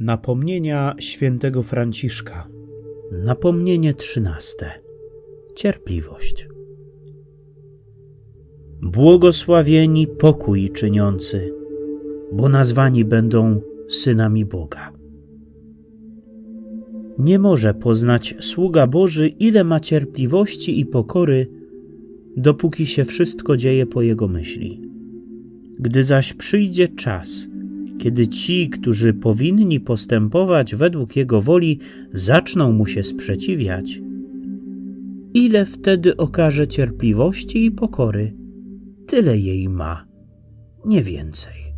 Napomnienia świętego Franciszka. Napomnienie trzynaste. Cierpliwość. Błogosławieni pokój czyniący, bo nazwani będą synami Boga. Nie może poznać sługa Boży, ile ma cierpliwości i pokory, dopóki się wszystko dzieje po jego myśli. Gdy zaś przyjdzie czas, kiedy ci, którzy powinni postępować według jego woli, zaczną mu się sprzeciwiać, ile wtedy okaże cierpliwości i pokory, tyle jej ma, nie więcej.